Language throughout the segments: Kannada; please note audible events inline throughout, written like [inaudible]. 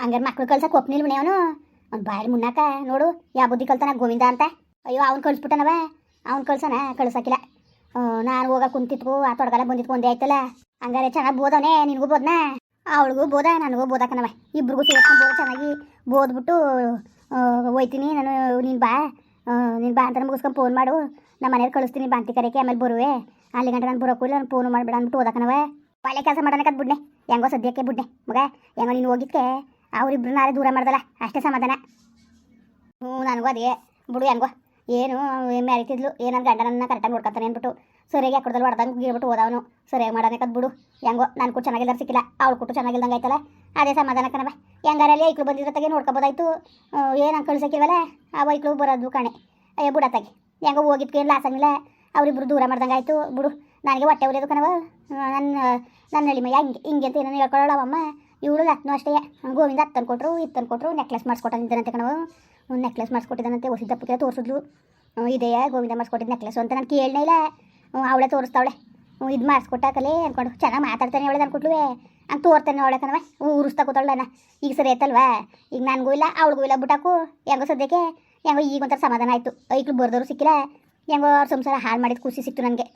ಹಂಗಾರೆ ಮಕ್ಳು ಕಳ್ಸಕ್ಕೆ ಒಪ್ನಿಲ್ ಬಿಣೆ ಅವನು ಅವ್ನು ಬಾಯಲ್ಲಿ ಮುನ್ನಾಕ, ನೋಡು ಯಾವ ಬುದ್ಧಿ ಕಲ್ತಾನ ಗೋವಿಂದ ಅಂತ. ಅಯ್ಯೋ, ಅವ್ನು ಕಳಿಸ್ಬಿಟ್ಟನವ. ಅವ್ನು ಕಳ್ಸನ ಕಳ್ಸಕ್ಕಿಲ್ಲ ನಾನು ಹೋಗ ಕುಂತಿತ್ಕು ಆ ತೊಡಗಲ್ಲ ಬಂದಿತ್ಕು ಒಂದೇ ಆಯ್ತಲ್ಲ. ಹಂಗಾರೆ ಚೆನ್ನಾಗಿ ಬೋದವನೇ, ನಿನಗೂ ಬೋದ್ನಾ? ಅವಳಿಗೂ ಬೋದ, ನನಗೂ ಬೋದಾಕನವ. ಇಬ್ರಿಗೂ ಸೇರ್ಕೊಂಡು ಬೋದ, ಚೆನ್ನಾಗಿ ಬೋದ್ಬಿಟ್ಟು ಹೋಯ್ತೀನಿ. ನಾನು, ನೀನು ಬಾ. ನೀನು ಬಾ ಅಂತ ಮುಗಿಸ್ಕೊಂಡು ಫೋನ್ ಮಾಡು. ನಮ್ಮ ಮನೇಲಿ ಕಳಿಸ್ತೀನಿ ಬಾಂತಿ ಕರೆಕೆ ಆಮೇಲೆ ಬರುವೆ. ಅಲ್ಲಿ ಗಂಟೆ ನಾನು ಬರೋಕ್ಕಿಲ್ಲ ನಾನು ಫೋನ್ ಮಾಡ್ಬೇಡ ಅಂದ್ಬಿಟ್ಟು ಓದಕ್ಕನವ ಒಳ್ಳೆ ಕೆಲಸ ಮಾಡೋಣಕದ್ ಬಿಡ್ನೆ. ಹೆಂಗೋ ಸದ್ಯಕ್ಕೆ ಬಿಡ್ನೆ. ಮಗ, ಹೆಂಗೋ ನೀನು ಹೋಗಿದ್ಕೆ? ಅವ್ರಿಬ್ರು ನಾಳೆ ದೂರ ಮಾಡ್ದಲ್ಲ? ಅಷ್ಟೇ ಸಮಾಧಾನ. ಹ್ಞೂ, ನನಗೂ ಅದೇ. ಬಿಡು ಹೆಂಗೋ ಏನು ಮ್ಯಾರಿತಿದ್ಲು ಗಂಡ ಗಂಡನನ್ನ ಕರೆಕ್ಟಾಗಿ ನೋಡ್ಕೊತಾನೆ ಅಂದ್ಬಿಟ್ಟು ಸರಿಯಾಗಿ ಕೊಡ್ದಲ್ಲಿ ಹೊಡೆದಂಗೆ ಹೇಳ್ಬಿಟ್ಟು ಹೋದವನು. ಸರಿಯಾಗಿ ಮಾಡೋದಕ್ಕದ್ ಬಿಡು. ಹೆಂಗೋ ನಾನು ಕೂಡ ಚೆನ್ನಾಗಿಲ್ಲ ಸಿಕ್ಕಿಲ್ಲ. ಅವ್ಳು ಕೊಟ್ಟು ಚೆನ್ನಾಗಿಲ್ದಂಗೆ ಆಯ್ತಲ್ಲ? ಅದೇ ಸಮಾಧಾನ ಕಣವ ಹೆಂಗಾರಲ್ಲಿ ಐಕ್ಳು ಬಂದಿರತ್ತಾಗೆ ನೋಡ್ಕೊಬೋದಾಯ್ತು. ಏನು ಕಳ್ಸಕ್ಕಿಲ್ವಲ್ಲ ಆ ಐಕ್ಳು ಬರೋದು ಕಣೆ. ಅಯ್ಯೋ ತಗೆ ಹೆಂಗೋ ಹೋಗಿದ್ಕೆ ಲಾಸ್ ಆಗಿಲ್ಲ ಅವರಿಬ್ರು ದೂರ ಮಾಡ್ದಂಗೆ ಆಯಿತು. ಬಿಡು. ನನಗೆ ಹೊಟ್ಟೆ ಉರಿಯೋದು ಕಣವ ನನ್ನ ನನ್ನ ಎಳಿಮಯ್ಯ ಹಿಂಗೆ ಹಿಂಗೆ ಅಂತ ಏನೇನು ಹೇಳ್ಕೊಳ್ಳೋಳ ಅವಮ್ಮ ಇವಳು ಲಕ್ನೋ ಅಷ್ಟೇ. ಗೋವಿಂದ ತಂದು ಕೊಟ್ಟರು ಇತ್ತನ್ ಕೊಟ್ಟರು ನೆಕ್ಲೆಸ್ ಮಾಡಿಸ್ಕೊಟ್ಟಿದ್ದಾನಂತೆ ಕಣವ ನೆಕ್ಲೆಸ್ ಮಾಡಿಸ್ಕೊಟ್ಟಿದ್ದಾನಂತೆ. ಹೊಸ ದಪ್ಪಕ್ಕೆ ತೋರಿಸಿದ್ಲು. ಇದೆಯಾ ಗೋವಿಂದ ಮಾಡಿಸ್ಕೊಟ್ಟಿದ್ದು ನೆಕ್ಲೆಸ್ ಅಂತ ನಾನು ಕೇಳನೇ ಇಲ್ಲ. ಅವಳೆ ತೋರಿಸ್ತಾವಳೆ. ಇದು ಮಾಡಿಸ್ಕೊಟ್ಟಾಕಲೇ ಅನ್ಕೊಂಡು. ಚೆನ್ನಾಗಿ ಮಾತಾಡ್ತಾನೆ ಅವಳೆ ಅನ್ಕೊಟ್ಲುವೆ ಅಂತ ತೋರ್ತಾನೆ ಅವಳೆ ಕಣವ ಉರಿಸ್ತಾ ಕೂತಾಳಣ್ಣ ಈಗ ಸರಿ ಆಯ್ತಲ್ವಾ? ಈಗ ನನಗೂ ಇಲ್ಲ, ಅವಳಿಗೂ ಇಲ್ಲ ಬಿಟ್ಟಾಕು ಹೆಂಗೋ ಸದ್ಯಕ್ಕೆ, ಹೆಂಗೋ ಈಗ ಒಂಥರ ಸಮಾಧಾನ ಆಯಿತು. ಐಕ್ಳು ಬರ್ದವ್ರು ಸಿಕ್ಕಿಲ್ಲ. ಹೆಂಗೋ ಅವ್ರ ಸಂಸಾರ ಹಾಳು ಮಾಡಿದ ಖುಷಿ ಸಿಕ್ತು ನನಗೆ.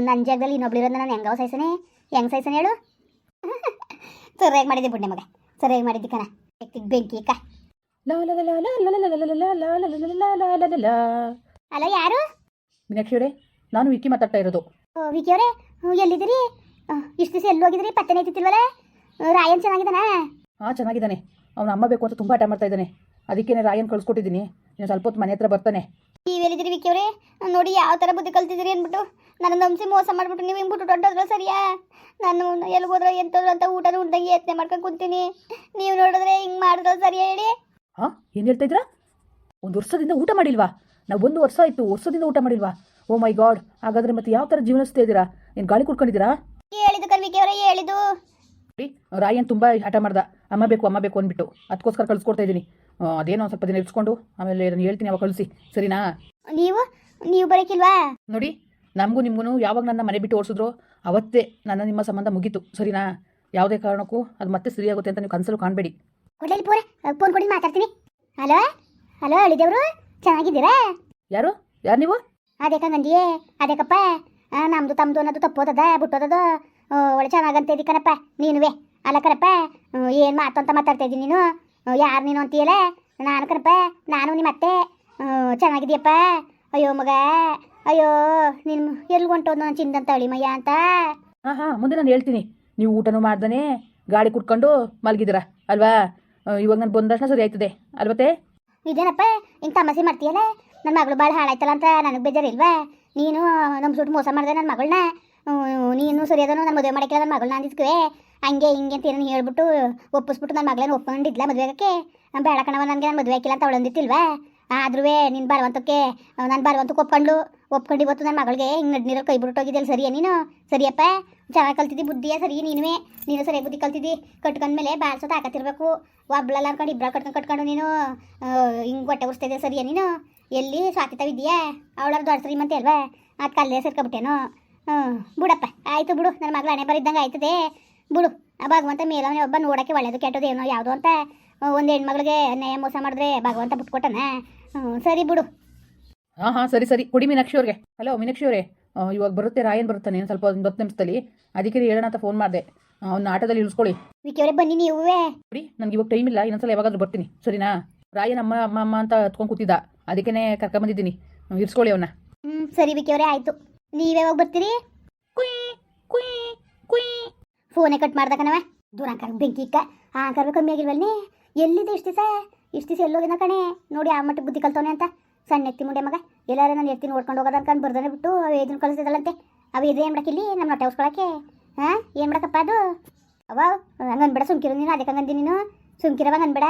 ನನ್ನ ಜಾಗದಲ್ಲಿ ಇನ್ನೊಬ್ಳು ಇರೋದು ನಾನು ಹೆಂಗೋ ಸೈಸನೆ ಹೆಂಗೆ ಸೈಸನೆ ಹೇಳು? [laughs] ಸರಿಯಾಗಿ ಮಾಡಿದ್ದೆ ಬುಡ್ಡೆ ಮಗ ಸರಿಯಾಗಿ ಮಾಡಿದ್ದೆ ಕಣ ಬೆಂಕಿ ಕಾ ಅಲ್ಲ ಯಾರು ಮೀನಾಕ್ಷಿ ಅವರೇ ನಾನು ವಿಕಿ ಮಾತಾಡ್ತಾ ಇರೋದು ವಿಕಿ ಅವರೇ ಎಲ್ಲಿದ್ದೀರಿ ಇಷ್ಟು ದಿವಸ ಎಲ್ಲಿ ಹೋಗಿದ್ರಿ ಪತ್ತೆನೇ ಇತ್ತಿಲ್ವಲ್ಲ ರಾಯನ್ ಚೆನ್ನಾಗಿದ್ದಾನೆ ಹಾ ಚೆನ್ನಾಗಿದ್ದಾನೆ ಅವನ ಅಮ್ಮ ಬೇಕು ಅಂತ ತುಂಬಾ ಆಟ ಮಾಡ್ತಾ ಇದ್ದಾನೆ ಅದಕ್ಕೇನೆ ರಾಯನ್ ಕಳ್ಸ್ಕೊಟ್ಟಿದ್ದೀನಿ ನೀನು ಸ್ವಲ್ಪ ಹೊತ್ತು ಮನೆ ಹತ್ರ ಬರ್ತಾನೆ ನೀವೆಲ್ಲಿದ್ದೀರಿ ವಿಕಿ ಅವರೇ ನೋಡಿ ಯಾವ ಥರ ಬುದ್ಧಿ ಕಲ್ತಿದ್ದೀರಿ ಅಂದ್ಬಿಟ್ಟು ನನ್ನ ನಂಬಿಸಿ ಮೋಸ ಮಾಡ್ಬಿಟ್ಟು ನೀವು ಹಿಂಗ್ಬಿಟ್ಟು ಹೊಂಟೋದ್ರ ಸರಿಯಾ? ನಾನು ಎಲ್ಲಿ ಹೋದ್ರೆ ಎಂತದ್ರು ಅಂತ ಊಟದ ಉಂಡಂಗೆ ಯತ್ನೆ ಮಾಡ್ಕೊಂಡು ಕುಂತೀನಿ. ನೀವು ನೋಡಿದ್ರೆ ಹಿಂಗೆ ಮಾಡಿದ್ರೆ ಸರಿಯಾ ಹೇಳಿ? ಹಾಂ? ಏನು ಹೇಳ್ತಾ ಇದ್ರ ಒಂದು ವರ್ಷದಿಂದ ಊಟ ಮಾಡಿಲ್ವಾ? ನಾವು ಒಂದು ವರ್ಷ ಆಯಿತು ವರ್ಷದಿಂದ ಊಟ ಮಾಡಿಲ್ವಾ? ಓ ಮೈ ಗಾಡ್ ಹಾಗಾದ್ರೆ ಮತ್ತೆ ಯಾವ ಥರ ಜೀವನಿಸ್ತಾ ಇದ್ದೀರಾ? ಏನು ಗಾಳಿ ಕುಡ್ಕೊಂಡಿದ್ದೀರಾ? ಹೇಳಿದ್ದು ಕಣ್ ವಿಕಿ ಅವರೇ ಹೇಳಿದ್ದು. ರಾಯನ್ ತುಂಬ ಹಠ ಮಾಡ್ದ. ಅಮ್ಮ ಬೇಕು ಅಮ್ಮ ಬೇಕು ಅಂದ್ಬಿಟ್ಟು. ಅದಕ್ಕೋಸ್ಕರ ಕಳ್ಸ್ಕೊಡ್ತಾ ಇದ್ದೀನಿ. ಅದೇನೋ ಒಂದು ಸ್ವಲ್ಪ ದಿನ ಇರಿಸ್ಕೊಂಡು ಆಮೇಲೆ ನಾನು ಹೇಳ್ತೀನಿ ಅವಾಗ ಕಳಿಸಿ. ಸರಿನಾ? ನೀವು? ನೀವು ಬರೋಕ್ಕಿಲ್ವಾ ನೋಡಿ ನಮಗೂ ನಿಮಗೂ ಯಾವಾಗ ನನ್ನ ಮನೆ ಬಿಟ್ಟು ಓಡಿಸಿದ್ರು ಅವತ್ತೇ ನನ್ನ ನಿಮ್ಮ ಸಂಬಂಧ ಮುಗೀತು ಸರಿನಾ? ಯಾವುದೇ ಕಾರಣಕ್ಕೂ ಅದು ಮತ್ತೆ ಸರಿಯಾಗುತ್ತೆ ಅಂತ ನೀವು ಕನಸಲು ಕಾಣಬೇಡಿ. ಫೋನ್ ಕೊಡಿ ಮಾತಾಡ್ತೀನಿ. ಹಲೋ? ಹಲೋ ಹೇಳಿದವರು ಚೆನ್ನಾಗಿದ್ದೀರಾ? ಯಾರು? ಯಾರು ನೀವು? ಅದೇ ಕಂಗಂದಿಯೇ ಅದೇಕಪ್ಪ? ಕಪ್ಪ ನಮ್ದು ತಮ್ದು ಅನ್ನೋದು ತಪ್ಪೋದದ ಬಿಟ್ಟೋದದ. ಒಳ್ಳೆ ಚೆನ್ನಾಗಂತ ಇದ್ದಿ ಕಣಪ್ಪ ನೀನುವೆ. ಅಲ್ಲ ಕಣಪ್ಪ ಏನು ಮಾತು ಅಂತ ಮಾತಾಡ್ತಾ ಇದ್ದೀನಿ ನೀನು? ಯಾರು ನೀನು ಅಂತೀಯಲ್ಲ? ನಾನು ಕಣಪ್ಪ ನಾನು ನಿಮ್ಮ ಅತ್ತೆ ಚೆನ್ನಾಗಿದ್ದೀಯಪ್ಪ? ಚೆನ್ನಾಗಿದ್ಯಪ್ಪ ಅಯ್ಯೋ ಮಗ. ಅಯ್ಯೋ ನೀನು ಎಲ್ಲಿ ಹೊಂಟೋದು ನಾನು ಚಿಂದಂತ ಅಳಿಮಯ್ಯ ಅಂತ? ಹಾ ಹಾ ಮುಂದೆ ನಾನು ಹೇಳ್ತೀನಿ. ನೀವು ಊಟನೂ ಮಾಡ್ದೇ ಗಾಡಿ ಕುಟ್ಕೊಂಡು ಮಲಗಿದ್ದೀರಾ ಅಲ್ವಾ? ಇವಾಗ ನಾನು ಬಂದ ತಕ್ಷಣ ಸರಿ ಆಯ್ತದೆ ಅಲ್ವತ್ತೆ ಇದೇನಪ್ಪ ಹಿಂಗೆ ತಮಾಸೆ ಮಾಡ್ತೀಯಲ್ಲ? ನನ್ನ ಮಗಳು ಭಾಳ ಹಾಳಾಯ್ತಲ್ಲ ಅಂತ ನನಗೆ ಬೇಜಾರಿಲ್ವಾ? ನೀನು ನಮ್ಮ ಸುಟ್ಟು ಮೋಸ ಮಾಡ್ದೆ ನನ್ನ ಮಗಳನ್ನ ನೀನು ಸರಿಯಾದನು ನನ್ನ ಮದುವೆ ಮಾಡಕ್ಕೆ ನನ್ನ ಮಗಳನ್ನ ಅಂದಿದ್ಕುವೆ. ಹಂಗೆ ಹಿಂಗೆ ಅಂತ ಏನೋ ಹೇಳ್ಬಿಟ್ಟು ಒಪ್ಪಿಸ್ಬಿಟ್ಟು ನನ್ನ ಮಗಳನ್ನ ಒಪ್ಕೊಂಡಿದ್ಲ ಮದುವೆ ಆಗಕ್ಕೆ ಬೇಡ ಕಣವ ನನಗೆ ನಾನು ಮದುವೆ ಹಾಕಿಲ್ಲ ಅಂತ ಅವಳು ಅಂದಿತ್ತಿಲ್ವಾ ಆದ್ರೂ ನಿನ್ನ ಬರುವಂತಕ್ಕೆ ನಾನು ಬರುವಂತಕ್ಕೆ ಒಪ್ಕೊಂಡು ಒಪ್ಕೊಂಡು ಇವತ್ತು ನನ್ನ ಮಗಳಿಗೆ ಹಿಂಗೆ ನಡ್ ನೀರಲ್ಲಿ ಕೈ ಬಿಟ್ಟೋಗಿದ್ದೆಲ್ಲ ಸರಿಯಾ ನೀನು? ಸರಿಯಪ್ಪ? ಚೆನ್ನಾಗಿ ಕಲ್ತಿದ್ದಿ ಬುದ್ಧಿಯ, ಸರಿ ನೀನುವೆ? ನೀನು ಸರಿ ಬುದ್ಧಿ ಕಲ್ತಿದ್ದಿ? ಕಟ್ಕೊಂಡ್ಮೇಲೆ ಬಾಳ್ಸೋ ತಾಕತ್ತಿರ್ಬೇಕು. ಒಬ್ಳಲ್ಲ ಅನ್ಕೊಂಡು ಇಬ್ಬರ ಕಟ್ಕೊಂಡು ಕಟ್ಕೊಂಡು ನೀನು ಹಿಂಗೆ ಹೊಟ್ಟೆ ಉರ್ಸ್ತಿದ್ದೆ ಸರಿಯಾ ನೀನು? ಎಲ್ಲಿ ಸ್ವಾತಿತಾವಿದ್ಯಾ ಅವಳಾರ ದೊಡ್ಡ ಶ್ರೀಮಂತೆ ಅಲ್ವಾ? ಅದು ಕಲ್ಲೇ ಸೇರ್ಕೊಬಿಟ್ಟೇನೋ? ಹ್ಞೂ ಬಿಡಪ್ಪ, ಆಯಿತು ಬಿಡು ನನ್ನ ಮಗಳ ಹಣೆ ಬರಿದ್ದಂಗೆ ಆಯ್ತದೆ. ಬಿಡು ಭಗವಂತ ಮೇಲವನೇ ಒಬ್ಬ ನೋಡೋಕ್ಕೆ ಒಳ್ಳೇದು ಕೆಟ್ಟದೇನೋ ಯಾವುದು ಅಂತ ಒಂದು ಹೆಣ್ಮಗಳಿಗೆ ಅನ್ಯಾಯ ಮೋಸ ಮಾಡಿದ್ರೆ ಭಗವಂತ ಬಿಟ್ಕೊಟ್ಟನ ಸರಿ ಬಿಡು. ಹಾಂ ಹಾಂ ಸರಿ ಸರಿ. ಕೊಡಿ ಮೀನಾಕ್ಷಿ ಅವ್ರಿಗೆ. ಹಲೋ ಮೀನಾಕ್ಷಿ ಅವರೇ. ಇವಾಗ ಬರುತ್ತೆ ರಾಯನ್ ಬರುತ್ತಾನೆ ನೀನು ಸ್ವಲ್ಪ ಒಂದು ಹತ್ತು ನಿಮಿಷದಲ್ಲಿ. ಅದಕ್ಕೆ ಹೇಳೋಣ ಅಂತ ಫೋನ್ ಮಾಡಿದೆ. ಅವ್ನ ಆಟೋದಲ್ಲಿ ಇಳಿಸ್ಕೊಳ್ಳಿ. ವಿಕಿಯವರೇ ಬನ್ನಿ ನೀವೇ. ಬಿಡಿ ನನಗೆ ಇವಾಗ ಟೈಮ್ ಇಲ್ಲ ಇನ್ನೊಂದ್ಸಲ ಯಾವಾಗಾದ್ರೂ ಬರ್ತೀನಿ. ಸರಿನಾ? ರಾಯನ್ ಅಮ್ಮ ಅಮ್ಮ ಅಮ್ಮ ಅಂತ ಹತ್ಕೊಂಡು ಕೂತಿದ್ದ. ಅದಕ್ಕೇ ಕರ್ಕೊಂಬಂದಿದ್ದೀನಿ ಇರಿಸ್ಕೊಳ್ಳಿ ಅವನ್ನ ಹ್ಞೂ ಸರಿ ವಿಕಿಯವರೇ ಆಯಿತು. ನೀವ್ ಯಾವಾಗ ಬರ್ತೀರಿ? ಕುಯ್ ಕುಯ್ ಕುಯ್. ಫೋನೇ ಕಟ್ ಮಾಡ್ದಕನವೇ ದೂರ ಕರ್ ಬೆಂಕಿ ಇಕ್ಕ. ಆ ಕರ್ಬೇಕು ಕಮ್ಮಿ ಆಗಿಲ್ವಲ್ನೇ? ಎಲ್ಲಿದೆ ಇಷ್ಟು ದಿವಸ? ಇಷ್ಟು ದಿವಸ ಎಲ್ಲೋಗಿನ ಕಣೆ? ನೋಡಿ ಆ ಮಟ್ಟಿಗೆ ಬುದ್ಧಿ ಕಲ್ತವನೆ ಅಂತ. ಸಣ್ಣ ಎತ್ತಿ ಮುಂಡೆ ಮಗ. ಎಲ್ಲಾರು ನಾನು ಎತ್ತಿ ನೋಡ್ಕೊಂಡು ಹೋಗೋದು ಅನ್ಕೊಂಡು ಬರ್ದಾನೆ ಬಿಟ್ಟು ಇದನ್ನು ಇದನ್ನ ಅವ ಇದು ಏನು ಮಾಡಕ್ಕಿಲ್ಲಿ ನಮ್ಮ ಹೊಟ್ಟೆ ಉಸ್ಕೊಳಕ್ಕೆ. ಹಾಂ? ಏನು ಮಾಡಕ್ಕಪ್ಪ ಅದು? ಅವ ಹಂಗೆ ಅನ್ಬೇಡ, ಸುಮ್ಕಿರು ನೀನು. ಅದಕ್ಕೆ ಹಂಗಂದಿ ನೀನು. ಸುಮ್ಕಿರವಾಗ ಅನ್ಬೇಡ.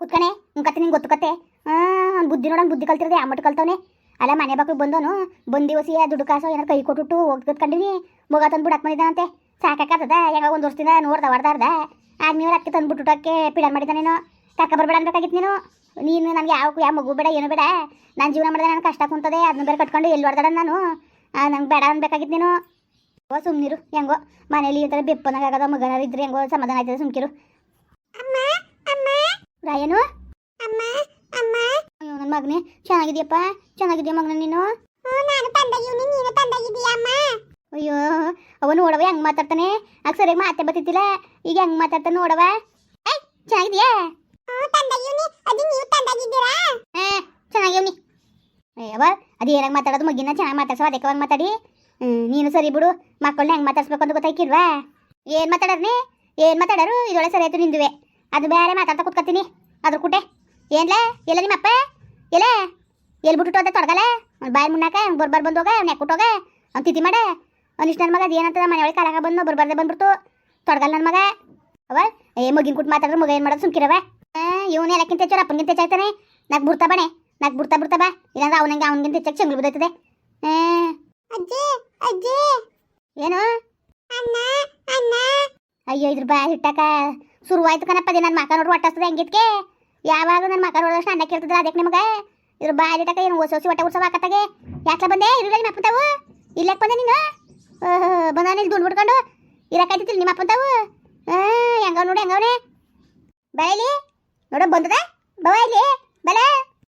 ಕುತ್ಕಣೆ ಕತೆ ನಿಂಗೆ ಗೊತ್ತು ಕತೆ. ಹಾಂ ಬುದ್ಧಿ ನೋಡೋಣ ಬುದ್ಧಿ ಕಲ್ತಿರೋದೆ, ಆ ಮಟ್ಟ ಕಲ್ತವನೆ. ಅಲ್ಲ, ಮನೆ ಬಾಕ್ಳು ಬಂದವನು. ಬಂದಿ ಹೊಸಿಯ ದುಡ್ಡು ಕಾಸು ಏನಾರು ಕೈ ಕೊಟ್ಬಿಟ್ಟು ಹೋಗ್ಕಂಡಿವಿ ಮಗ ತಂದು ಬಿಡಕ್ಕೆ ಬಂದಿದ್ದಾನಂತೆ ಸಾಕಾಕತ್ತದ? ಯಾವಾಗ ಒಂದು ವರ್ಷದಿಂದ ನೋಡ್ದ ಹೊಡ್ದಾರ್ದ ಆಗ ನೀವು ಅದಕ್ಕೆ ತಂದ್ಬಿಟ್ಟುಟಕ್ಕೆ ಪಿಡನ್ ನೀನು. ಕರ್ಕ ಬರಬೇಡ ಅನ್ಬೇಕಾಗಿತ್ತು ನೀನು. ನೀನು ನನಗೆ ಯಾವ ಯಾವ ಮಗು ಬೇಡ ಏನು ಬೇಡ. ನಾನು ಜೀವನ ಮಾಡಿದೆ ನನ್ನ ಕಷ್ಟ ಕುಂತದೆ ಅದನ್ನ ಬೇರೆ ಕಟ್ಕೊಂಡು ಎಲ್ಲಿ ಹೊಡ್ದಾಡ ನಾನು? ನಂಗೆ ಬೇಡ ಅನ್ಬೇಕಾಗಿತ್ತು ನೀನು. ಓ ಸುಮ್ಮನಿರು ಹೆಂಗೋ. ಮನೇಲಿ ಈ ಥರ ಬೆಪ್ಪನಾಗದ ಮಗನಾರು ಇದ್ರೆ ಹೆಂಗೋ ಸಮಾಧಾನ ಆಯ್ತದೆ ಸುಮ್ಕಿರು. ಅಮ್ಮ ಅಮ್ಮ. ಏನು ಅಮ್ಮ ಅಮ್ಮ. ಅಯ್ಯೋ ನನ್ನ ಮಗನೇ ಚೆನ್ನಾಗಿದ್ಯಪ್ಪ? ಚೆನ್ನಾಗಿದ್ಯಾ ಮಗನ ನೀನು? ನಾನು ಅಯ್ಯೋ ಅವ ನೋಡವ ಹೆಂಗ್ ಮಾತಾಡ್ತಾನೆ? ಆಗ ಸರಿಯಾಗಿ ಮಾತೆ ಬತ್ತಿತ್ತಿಲ್ಲ ಈಗ ಹೆಂಗ್ ಮಾತಾಡ್ತಾನೆ ನೋಡವ ಚೆನ್ನಾಗಿದ್ಯಾ? ಚೆನ್ನಾಗಿವ್ನಿ ಅಯ್ಯವ ಅದು ಏನಾಗ ಮಾತಾಡೋದು? ಮಗಿನ ಚೆನ್ನಾಗಿ ಮಾತಾಡ್ಸೋ ಅದಕ್ಕೆ ಅವಾಗ ಮಾತಾಡಿ. ಹ್ಮ್, ನೀನು ಸರಿ ಬಿಡು ಮಕ್ಕಳನ್ನ ಹೆಂಗ್ ಮಾತಾಡ್ಸ್ಬೇಕು ಅಂತ ಗೊತ್ತಾಯ್ಕಿಲ್ವಾ? ಏನು ಮಾತಾಡರ್ನಿ ಏನ್ ಮಾತಾಡರು? ಇದೊಳೆ ಸರಿ ಆಯ್ತು ನಿಂದುವೆ. ಅದು ಬೇರೆ ಮಾತಾಡ್ತಾ ಕೂತ್ಕೊತೀನಿ ಅದ್ರ ಕುಟೆ. ಏನ್ಲ ಎಲ್ಲ ನಿಮ್ಮಪ್ಪ ಎಲ್ಲ? ಎಲ್ಲಿ ಬಿಟ್ಟು ತೊಡಗಲ್ಲ? ಬಾಯ್ ಮುನ್ನಾಕ ಬರ್ಬಾರ್ ಬಂದೋಗ ಹೋಗ ಯಾಕುಟ್ಟೋಗ ಅವ್ನು ತಿಥಿ ಮಾಡ. ಅವ್ನಿಷ್ಟು ನನ್ನ ಮಗ ಅದು ಏನಂತದ ಮನೆ ಒಳಗೆ ಕಾಲಾಗ ಬಂದು ಬರ್ಬಾರ್ದೆ ಬಂದ್ಬಿಡ್ತು. ತೊಡಗಲ್ಲ ನನ್ನ ಮಗ. ಅವ ಏ ಮಗಿನ ಕುಟ್ ಮಾತಾಡ್ರೆ ಮಗ ಏನು ಮಾಡೋದು ಸುಮ್ಕಿರವ ಇವನು ಎಲ್ಲಕ್ಕಿಂತ ಹೆಚ್ಚು ಅಪ್ಪನಿಗಿಂತ ಹೆಚ್ಚಾಯ್ತಾನೆ ನಾಕ್ ಬಿಡ್ತಾ ಬಣೆ ನಾಕ್ ಬಿಡ್ತಾ ಬಿಡ್ತಾ ಬಾ. ಇಲ್ಲಾಂದ್ರೆ ಅವನಿಗೆ ಅವನಿಗಿಂತ ಹೆಚ್ಚಾಗಿ ಚಂಗ್ಳು ಬಿದ್ದೈತದೆ. ಅಜ್ಜಿ ಅಜ್ಜಿ. ಏನು? ಅಣ್ಣ ಅಣ್ಣ. ಅಯ್ಯೋ ಇದ್ರ ಬಾ ಹಿಟ್ಟಾಕ ಶುರುವಾಯ್ತು ಕಣಪ್ಪ ಅದೇ ನನ್ನ ಮಕ ನೋಡ್ರಿ ಒಟ್ಟಾಸ್ತದೆ ಹೆಂಗಿದ್ಕೆ. ಯಾವಾಗ ನನ್ನ ಮಕ ನೋಡಿದಷ್ಟು ಅಣ್ಣ ಕೇಳ್ತಿದ್ರ ಅದಕ್ಕೆ ನಿಮಗೆ? ಇದ್ರ ಬಾ ಹಿಟ್ಟಾಕ ಏನು ಹೊಸ ಹೊಸಿ ಒಟ್ಟ ಉಡ್ಸವ ಹಾಕತ್ತಾಗೆ ಯಾಕೆ ಬಂದೆ? ಇರಲಿಲ್ಲ ನಿಮ್ಮ ಅಪ್ಪಂತಾವು ಇಲ್ಲಕ್ಕೆ ಬಂದೆ ನೀನು? ಬಂದ ಇಲ್ಲಿ ದುಡ್ಡು ಬಿಡ್ಕೊಂಡು ಇರಕಾಯ್ತಿಲ್ಲ ನಿಮ್ಮ ಅಪ್ಪಂತಾವು. ಹೆಂಗವ್ ನೋಡಿ ಹೆಂಗವನೆ. ಬರಲಿ ನೋಡ ಬಂದದ? ಬವ ಇಲ್ಲಿ. ಬಲ.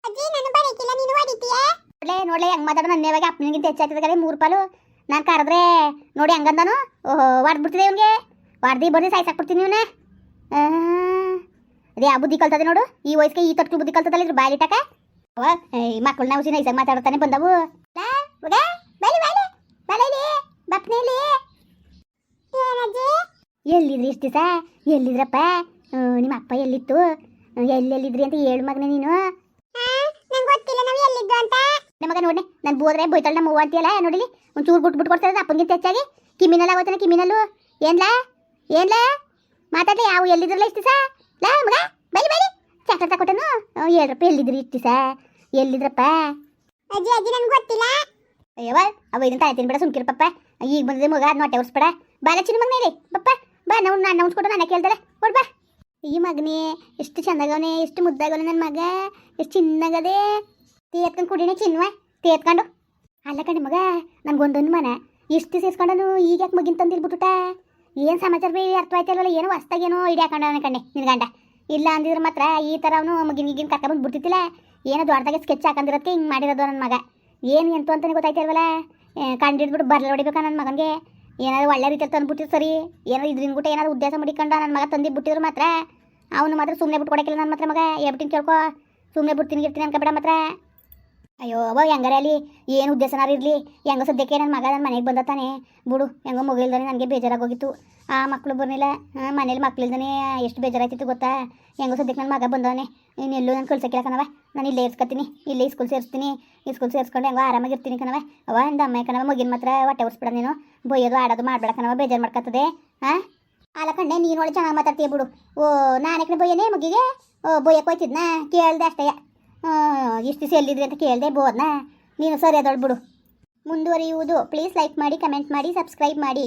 ಅಜ್ಜಿ ನಾನು ಬರಕಿಲ್ಲ ನೀನು ಹೊಡಿತೀಯ? ನೋಡ್ಲೆ ನೋಡ್ಲೆ ಹೆಂಗ್ ಮಾತಾಡೋ ನನ್ನ ಇವಾಗ ಅಪ್ಪನಿಗಿಂತ ಹೆಚ್ಚಾಗ್ತದೆ ಕಡೆ ಮೂರು ಪಾಲು. ನಾನು ಕರೆದ್ರೆ ನೋಡಿ ಹೆಂಗಂದಾನು. ಓಹೋ ವಾಡ್ಬಿಡ್ತಿದೆ ಇವನಿಗೆ. ವಾಡ್ದಿ ಬರ್ದಿ ಸಾಯ್ಸಾಕ್ಬಿಡ್ತೀನಿ ಇವನ. ಅದೇ ಆ ಬುದ್ಧಿ ಕಲ್ತದೆ ನೋಡು. ಈ ವಯಸ್ಸಿಗೆ ಈ ತೊಟ್ಟು ಬುದ್ಧಿ ಕಲ್ತದಲ್ಲ ಇದ್ರ ಬಾಯಿ ಅವ ಈ ಮಕ್ಕಳನ್ನ ನಾವು ಸಿನ ಇಸಾಗ ಮಾತಾಡ್ತಾನೆ ಬಂದವು ಲಾ, ಮಗ, ಬಾಯ್ಲಿ, ಬಾಯ್ಲಿ, ಬಾಯ್ಲಿ, ಎಲ್ಲಿದ್ರಿ ಇಷ್ಟು ದಿವಸ? ಎಲ್ಲಿದ್ರಪ್ಪ? ನಿಮ್ಮ ಅಪ್ಪ ಎಲ್ಲಿತ್ತು? ಎಲ್ಲೆಲ್ಲಿದ್ರಿ ಅಂತ ಹೇಳು ಮಗನೇ ನೀನು. ನಂಗೆ ಗೊತ್ತಿಲ್ಲ ನಾವು ಎಲ್ಲಿದ್ದು ಅಂತ. ನಮಗ ನೋಡಿ ನಾನು ಬೋದ್ರೆ ಬೈತಾಳೆ ನಮ್ಮ ಅಂತೀಯಲ್ಲ ನೋಡಿಲಿ? ಒಂದು ಚೂರು ಬಿಟ್ಟು ಬಿಟ್ಟು ಕೊಡ್ತಾರೆ ಅಪ್ಪಂಗಿಂತ ಹೆಚ್ಚಾಗಿ. ಕಿಮಿನಲ್ಲ ಆಗೋತಾನೆ ಕಿಮಿನಲ್ಲು. ಏನ್ಲಾ? ಏನ್ಲಾ? ಮಾತಾಡ್ಲಿ ಯಾವ ಎಲ್ಲಿದ್ರಲ್ಲ ಇಷ್ಟು ದಿವಸ? ಲಾ ಮಗ ಬೈಲಿ ಬೈಲಿ. ಚಾಕ್ಲೇಟ್ ತಕೊಟ್ಟನು ಹೇಳ್ರಪ್ಪ ಎಲ್ಲಿದ್ರಿ ಇಷ್ಟು ದಿವಸ? ಎಲ್ಲಿದ್ರಪ್ಪ? ಅಜ್ಜಿ ಅಜ್ಜಿ ನನ್ಗೆ ಗೊತ್ತಿಲ್ಲ. ಅಯ್ಯವ ಅವ ಇದನ್ನ ತಾಯಿ ತಿನ್ಬೇಡ ಸುಮ್ಕಿರಪ್ಪ ಈಗ ಬಂದಿದೆ ಮಗ ನೋಟೆ ಉರ್ಸ್ಬೇಡ. ಬಾಲ ಚಿನ್ನ ಮಗನೇ ಬಪ್ಪ ಬಾ ನಾವು ನಾನು ಉಣ್ಸ್ಕೊಟ್ಟು ನಾನು ಕೇಳ್ದಲ್ಲ. ಕೊಡ್ ಬಾ. ಈ ಮಗನೇ, ಎಷ್ಟು ಚಂದಾಗವನೆ, ಎಷ್ಟು ಮುದ್ದಾಗವನೆ ನನ್ನ ಮಗ. ಎಷ್ಟು ಚಿನ್ನಗದೆ. ಎತ್ಕೊಂಡು ಕುಡಿನೇ ಚಿನ್ವ. ಎತ್ಕೊಂಡು. ಅಲ್ಲ ಕಣಿ ಮಗ, ನನಗೊಂದೊಂದು ಮನ. ಎಷ್ಟು ದಿವಸ ಇಸ್ಕೊಂಡನು ಈಗ ಯಾಕೆ ಮಗಿನ ತಂದಿಲ್ಬಿಟ್ಟುಟ ಏನು ಸಮಾಚಾರ ಬೇ ಅರ್ಥ ಆಯ್ತಲ್ವಲ್ಲ ಏನೋ ಹೊಸ್ದಾಗೇನೋ ಇಡಿ ಹಾಕೊಂಡವನ ಕಣ್ಣೆ ನಿನ್ನ ಗಂಡ. ಇಲ್ಲ ಅಂದಿದ್ರೆ ಮಾತ್ರ ಈ ಥರ ಅವನು ಮಗಿನ ಈಗಿನ ಕರ್ಕೊಂಡ್ ಬಿಡ್ತಿದ್ದಿಲ್ಲ. ಏನೋ ದೊಡ್ಡದಾಗೆ ಸ್ಕೆಚ್ ಹಾಕೊಂಡಿರೋದಕ್ಕೆ ಹಿಂಗೆ ಮಾಡಿರೋದು ನನ್ನ ಮಗ. ಏನು ಎಂತು ಅಂತಾನೆ ಗೊತ್ತಾಯ್ತಿಲ್ವಲ್ಲ ಕಂಡಿಡ್ಬಿಟ್ಟು ಬರ್ಲ ಹೊಡಿಬೇಕಾ ನನ್ನ ಮಗನಿಗೆ? ಏನಾದ್ರು ಒಳ್ಳೆ ರೀತಿಯಲ್ಲಿ ತಂದ್ಬಿಟ್ಟಿರು ಸರಿ. ಏನಾದ್ರು ಇದ್ರಿಂದ ಬಿಟ್ಟು ಏನಾದ್ರು ಉದ್ದೇಶ ಮಾಡಿಕೊಂಡ ನನ್ನ ಮಗ ತಂದು ಬಿಟ್ಟಿದ್ರು ಮಾತ್ರ? ಅವನು ಮಾತ್ರ ಸುಮ್ಮನೆ ಬಿಟ್ಟು ಕೊಡಕ್ಕಿಲ್ಲ ನನ್ನ ಮಾತ್ರ ಮಗ. ಹೇಳ್ಬಿಟ್ಟಿನಿ ಕೇಳ್ಕೊ ಸುಮ್ಮನೆ ಬಿಡ್ತೀನಿ ಇರ್ತೀನಿ ಅನ್ಕೊಬೇಡ ಮಾತ್ರ. ಅಯ್ಯೋ ಅವ ಹೆಂಗಾರ ಅಲ್ಲಿ? ಏನು ಉದ್ದೇಶನಾರು ಇರಲಿ? ಹೆಂಗೋ ಸದ್ಯಕ್ಕೆ ನನ್ನ ಮಗ ನನ್ನ ಮನೆಗೆ ಬಂದತಾನೆ ಬಿಡು, ಹೆಂಗೋ ಮಗಳಿಲ್ದಾನೆ ನನಗೆ ಬೇಜಾರಾಗೋಗಿತ್ತು. ಆ ಮಕ್ಕಳು ಬರ್ನಿಲ್ಲ ಮನೇಲಿ ಮಕ್ಳಿಲ್ದಾನೆ ಎಷ್ಟು ಬೇಜಾರಾಯ್ತಿತ್ತು ಗೊತ್ತಾ? ಹೆಂಗೋ ಸದ್ಯಕ್ಕೆ ನನ್ನ ಮಗ ಬಂದವನೇ. ನೀನು ಎಲ್ಲೂ ನಾನು ಕಳ್ಸಕ್ಕಿಲ್ಲ ಕಣವ ನಾನು ಇಲ್ಲೇ ಇರ್ಸ್ಕೊತೀನಿ, ಇಲ್ಲೇ ಸ್ಕೂಲ್ ಸೇರಿಸ್ತೀನಿ, ಈ ಸ್ಕೂಲ್ ಸೇರಿಸ್ಕೊಂಡು ಹೆಂಗೋ ಆರಾಮಾಗಿರ್ತೀನಿ ಕಣವ ಅವ ಅಂದ ಅಮ್ಮ ಕಣವ ಮಗಿನ ಮಾತ್ರ ಹೊಟ್ಟೆ ಉರ್ಸ್ಬಿಡ ನೀನು. ಬೊಯ್ಯೋದು, ಆಡೋದು, ಮಾಡಬೇಡ ಕಣವ ಬೇಜಾರು ಮಾಡ್ಕತ್ತದೆ ಹಾಂ ಅಲ್ಲ ಕಂಡೆ ನೀನು ನೋಡಿ ಚೆನ್ನಾಗಿ ಮಾತಾಡ್ತೀಯ ಬಿಡು. ಓ ನಾನಕ್ಕೆ ಬೊಯ್ಯನೇ ಮುಗಿಗೆ? ಓ ಬೊಯ್ಯಕ್ಕೆ ಹೋಯ್ತಿದ್ನಾ? ಕೇಳ್ದೆ ಅಷ್ಟೇ. ಇಷ್ಟು ದಿವಸ ಎಲ್ಲಿದ್ರಿ ಅಂತ ಕೇಳಿದೆ, ಬೋದ್ನಾ? ನೀನು ಸರಿ ಅದೊಳ್ ಬಿಡು. ಮುಂದುವರಿಯುವುದು ಪ್ಲೀಸ್ ಲೈಕ್ ಮಾಡಿ ಕಮೆಂಟ್ ಮಾಡಿ ಸಬ್ಸ್ಕ್ರೈಬ್ ಮಾಡಿ.